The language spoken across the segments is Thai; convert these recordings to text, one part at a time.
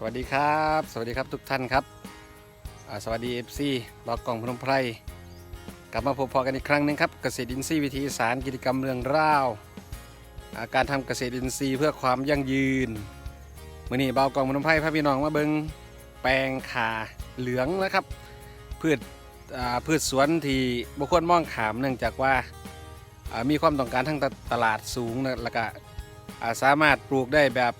สวัสดีครับ สวัสดีครับทุกท่านครับสวัสดี FC รอกล่องพนมไพรกลับมาพบพอกันอีกครั้งหนึ่งครับเกษตรอินทรีย์วิธีสารกิจกรรมเรื่องร่าวอาการทำเกษตรอินทรีย์เพื่อความยั่งยืนมื่อนี้เบากล่องพนมไพรพาพี่น้องมาเบิงแปลงขาเหลืองนะครับพืชพืชสวนที่บุคคลมองขามเนื่องจากว่ามีความต้องการทางตลาดสูงนะแล้วก็สามารถปลูกได้แบบ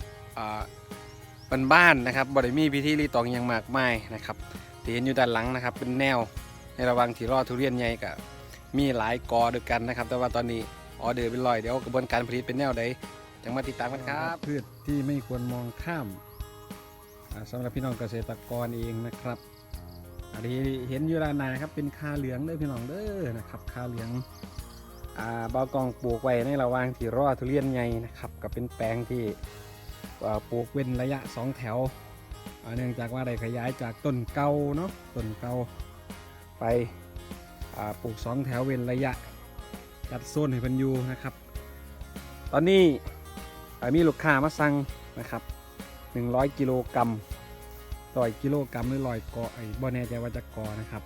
บ้านๆนะครับบริมีพิธีรีตองอยังมากมายนะครับที่เห็นอยู่ด้านหลังนะครับ เป็นแนวในระว่างที่รอดทุเรียนใหญ่กับมีหลายกอด้วยกันนะครับ แต่ว่าตอนนี้ออเดอร์เป็นลอยเดี๋ยวกระบวนการผลิตเป็นแนวใดจังมาติดตามกันครับพืชที่ไม่ควรมองข้ามอ่าสำหรับพี่น้องเกษตรกรเองนะครับอันนี้เห็นอยู่ด้านหน้านะครับเป็นคาเหลืองเด้อพี่น้องเด้อนะครับคาเหลืองอ่าบากองปลูกไว้ในระหว่างที่รอทุเรียนใหญ่นะครับก็เป็นแปลงที่ ปลูกเว้นระยะ 2 แถว เนื่องจากว่าได้ขยายจากต้นเก่าเนาะต้นเก่าไปปลูก 2 แถวเว้นระยะจัดโซนให้พันอยูนะครับ ตอนนี้มีลูกค้ามาสั่งนะครับ 100 กิโลกรัมต่อยกิโลกรัมหรือลอยกอไอ้บ่แน่ใจว่าจะกอนะครับ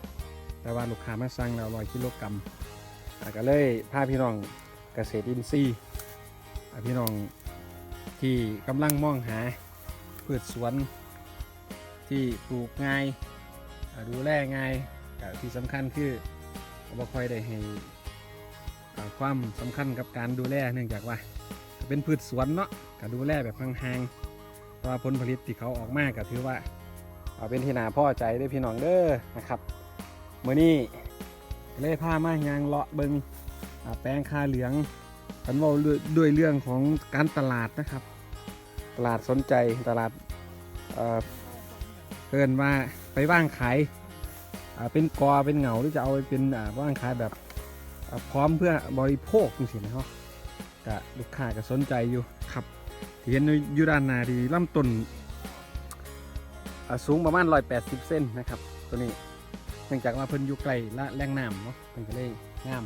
แต่ว่าลูกค้ามาสั่งแล้วร้อยกิโลกรัมก็เลยพาพี่น้องเกษตรอินทรีย์พี่น้อง ที่กำลังมองหาพืชสวนที่ปลูกง่ายดูแลง่ายที่สำคัญคือบ่ค่อยได้ให้ความสำคัญกับการดูแลเนื่องจากว่าเป็นพืชสวนเนาะก็ดูแลแบบห่างๆเพราะว่าผลผลิตที่เขาออกมาก็ถือว่าเอาเป็นที่นาพอใจเด้พี่น้องเด้อนะครับเมื้อนี้เล่ผ้ามายางเลาะเบิงแปลงคาเหลืองกันว่าด้วยเรื่องของการตลาดนะครับ ตลาดสนใจตลาดเอ่อเพิ่นว่าไปว่างขายอ่าเป็นกอเป็นเหงาหรือจะเอาไปเป็นอ่าว่างขายแบบอ่าพร้อมเพื่อบริโภคจังซี่นะครับก็ลูกค้าก็สนใจอยู่ครับที่เห็นอยู่ด้านหน้าดีลำต้นอ่าสูงประมาณ 180เซนนะครับ ตัวนี้เนื่องจากว่าเพิ่นอยู่ไกลละแรงน้ำเนาะเพิ่นก็เลยงาม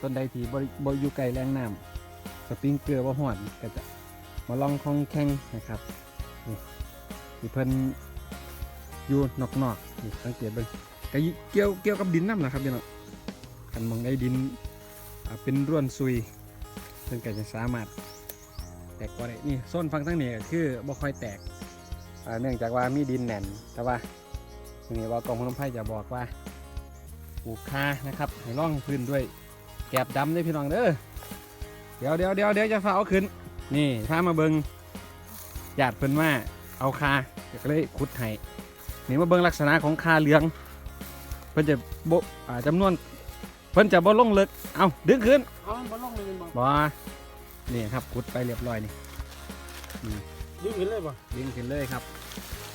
ต้นใดที่บริบริอยู่ไกลแรงน้ำสปริงเกลือว่าหอนก็จะ มาลองคองแข้งนะครับนี่ที่เพิ่นอยู่นอกๆนี่สังเกตเบิ่งก็เกี่ยวเกี่ยวกับดินน้ำนะครับพี่น้องคันมองได้ดินเป็นร่วนซุยเพิ่นก็จะสามารถแตกก็ได้นี่โซนฟังทั้งนี้ก็คือบ่ค่อยแตกเนื่องจากว่ามีดินแน่นแต่ว่าทีนี้ว่ากองพนมไพรจะบอกว่าปลูกคานะครับให้ร่องพื้นด้วยแกบดำด้วยพี่น้องเด้อเดี๋ยวเดี๋ยวเดี๋ยวเดี๋ยวจะฟ้าเอาขึ้น นี่ถ้ามาเบิงหยาดเพิ่นว่าเอาคาก็เลยขุดให้นี่มาเบิงลักษณะของคาเหลือง เพิ่นจะโบอ่าจำนวน เพิ่นจะบ่ลงลึกเอาดึงขึ้นเอามันบ่ลงเลยบ่บ่นี่ครับขุดไปเรียบร้อยนี่ดึงขึ้นเลยบ่ดึงขึ้นเลยครับ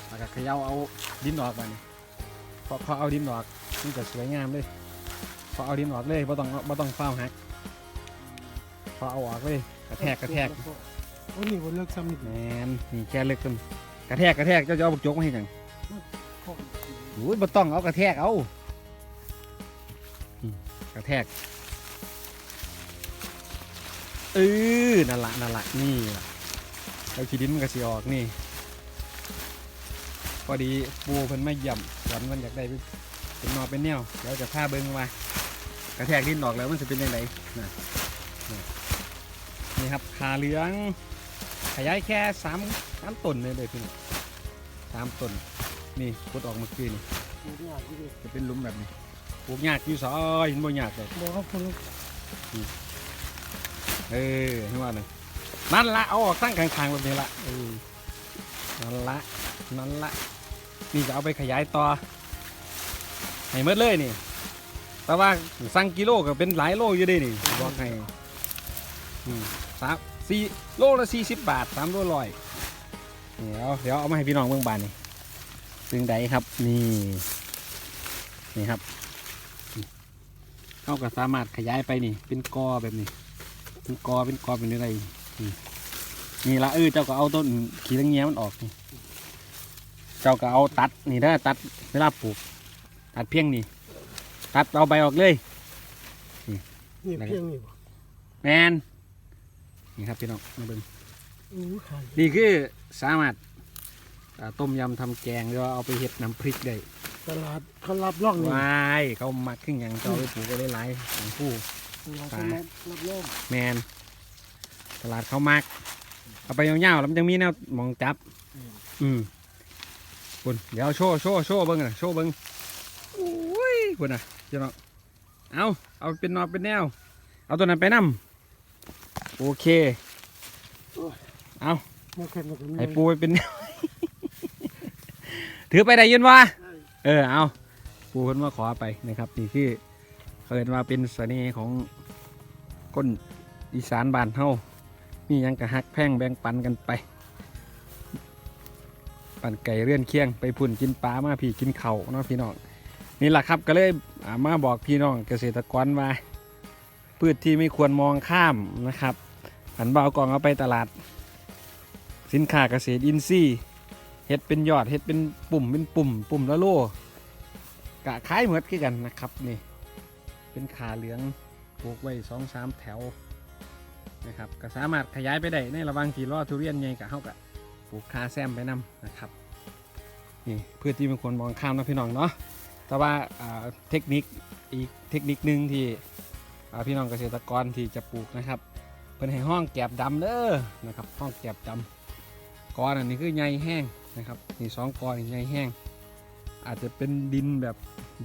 แล้วก็เขย่าเอาดินออกมานี่พอพอเอาดินออกมันจะสวยงามเลยพอเอาดินออกเลยบ่ต้องบ่ต้องเฝ้าหัก พอเอาออกเลยกระแทกกระแทกโอ้นี่บ่เลิกซ้ำนี่แมนนี่แค่เล็กต้นกระแทกกระแทกเจ้าจะเอาบุกจกมาให้จังโอ้ยบ่ต้องเอากระแทกเอาอืมกระแทกเออนั่นละนั่นละนี่ล่ะแล้วขีดินมันก็สิออกนี่พอดีปูเพิ่นไม่ย่ำสวนมันอยากได้เป็นเป็นนอเป็นแนวเดี๋ยวจะพาเบิ้งว่ากระแทกดินออกแล้วมันจะเป็นยังไงนะ นี่นี่ครับขาเหลือง ขยายแค่สามสามต้นเลยเลยพี่น้องสามต้นนี่พุดออกเมื่อกี้นี่บ่ยากอยู่ดิจะเป็นหลุมแบบนี้ปลูกยากอยู่ซอยเห็นบ่ยากเลยบ่เขาพุ่นเออเห็นว่าน่ะนั่นละเอาออกตั้งกลางๆแบบนี้ละเออนั่นละนั่นละนี่จะเอาไปขยายต่อให้หมดเลยนี่แต่ว่าสั่งกิโลก็เป็นหลายโลอยู่เด้นี่บอกให้อืม สามสี่โลละสี่สิบบาทสามโลร้อยเดี๋ยวเดี๋ยวเอามาให้พี่น้องเบิ่งบานนี่ซึ่งใดครับนี่นี่ครับเขาก็สามารถขยายไปนี่ เป็นกอแบบนี้เป็นกอเป็นกอเป็นอะไรนี่นี่ละเออเจ้าก็เอาต้นขี้ตังเงี้ยมันออกนี่เจ้าก็เอาตัดนี่ได้อตัดเวลาปลูก ตัดเพียงนี่ตัดเอาใบออกเลยนี่เพียงนี่บ่แมน นี่ครับพี่น้องมาเบิ่งอู้ขายนี่คือสามารถอ่าต้มยำทำแกงหรือว่าเอาไปเห็ดน้ำพริกได้ตลาดเขารับร่องนี่วายเขามักขึ้นอหย่างจะเอาไปปลูกไว้หลายๆของผู้ตลาดเขารับรับร่องแมนตลาดเขามักเอาไปยาวๆแล้วมันยังมีแนวหมองจับ อืมคุณเดี๋ยวโชว์โชว์โชว์เบิ้งนะโชว์เบิ้งโอ้ยคุณนะเจ้าน้องเอาเอาเป็นนอเป็นแนว เอาตัวนั้นไปนํ โอเค เอามาแข่งกันให้ปูไปเป็นแนวถือไปได้ยินวะเออ เอาปูเพิ่นมาขอไปนะครับนี่คือเขาเห็นว่าเป็นเสน่ห์ของก้นอีสานบ้านเฮามีหยังกะฮักแพงแบ่งปันกันไป ปั่นไก่เรื่อนเคียงไปพุ่นกินปลามาพี่กินเขาวเนาะพี่น้องนี่แหละครับก็เลยอ่ามาบอกพี่น้องเกษตรกรว่าพืชที่ไม่ควรมองข้ามนะครับ หันเบากองเอาไปตลาด สินค้าเกษตรอินทรีย์เฮ็ดเป็นยอดเฮ็ดเป็นปุ่มเป็นปุ่ม ปุ่มละโลกะคล้ายเหมือนกันนะครับนี่เป็นขาเหลืองปลูกไว้สองสามแถวนะครับก็สามารถขยายไปได้ในระหว่างที่รอทุเรียนใหญ่กับเฮากับปลูกคาแซมไปนำนะครับนี่เพื่อที่บางคนมองข้ามนะพี่น้องเนาะแต่ว่าเทคนิคอีกเทคนิคหนึ่งที่พี่น้องเกษตรกรที่จะปลูกนะครับ เป็นให้ห้องแกบดำเด้อนะครับ ห้องแกบดำกอนอันนี้คือใยแห้งนะครับนี่สองกอนี่ใยแห้ง อาจจะเป็นดินแบบ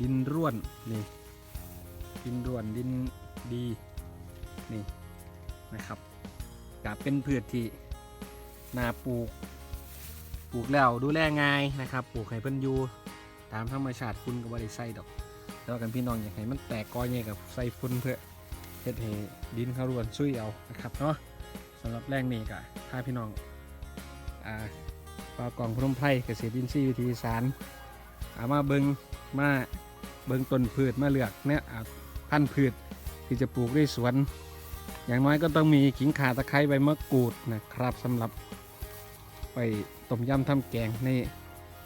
ดินร่วนนี่ดินร่วนดินดีนี่นะครับกับเป็นพืชที่นาปลูกปลูกแล้วดูแลง่ายนะครับปลูกให้เพิ่นอยู่ตามธรรมชาติคุณก็บ่ได้ใส่ดอกแต่ว่ากันพี่น้องอยากให้มันแตกกอใหญ่กับใส่ฝุ่นเพื่อ เฮ็ดให้ดินเขารวนซุยเอานะครับเนาะสำหรับแรงนี้ก็ถ้าพี่น้องอ่าปลากล่องพนมไพรเกษตรอินทรีย์วิธีสารเอามาเบิงมาเบิงต้นพืชมาเลือกเนี่ยพันธุ์พืชที่จะปลูกในสวน อย่างน้อยก็ต้องมีขิงข่าตะไคร้ใบมะกรูดนะครับสำหรับไปต้มยำทำแกงใน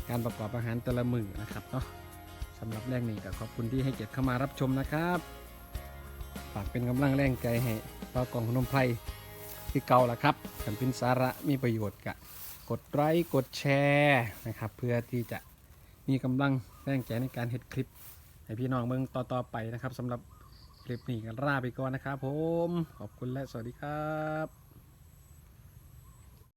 การประกอบอาหารแต่ละมือนะครับเนาะสำหรับแรกนี้ก็ขอบคุณที่ให้เกียรติเข้ามารับชมนะครับ ฝากเป็นกำลังแรงใจให้ปากองขนมไพรที่เก่าละครับถ้าเป็นสาระมีประโยชน์กะกดไลค์กดแชร์นะครับ เพื่อที่จะมีกำลังแรงใจในการเฮ็ดคลิป ให้พี่น้องเมืองต่อๆไปนะครับสำหรับคลิปนี้กันลาไปก่อนนะครับผม ขอบคุณและสวัสดีครับ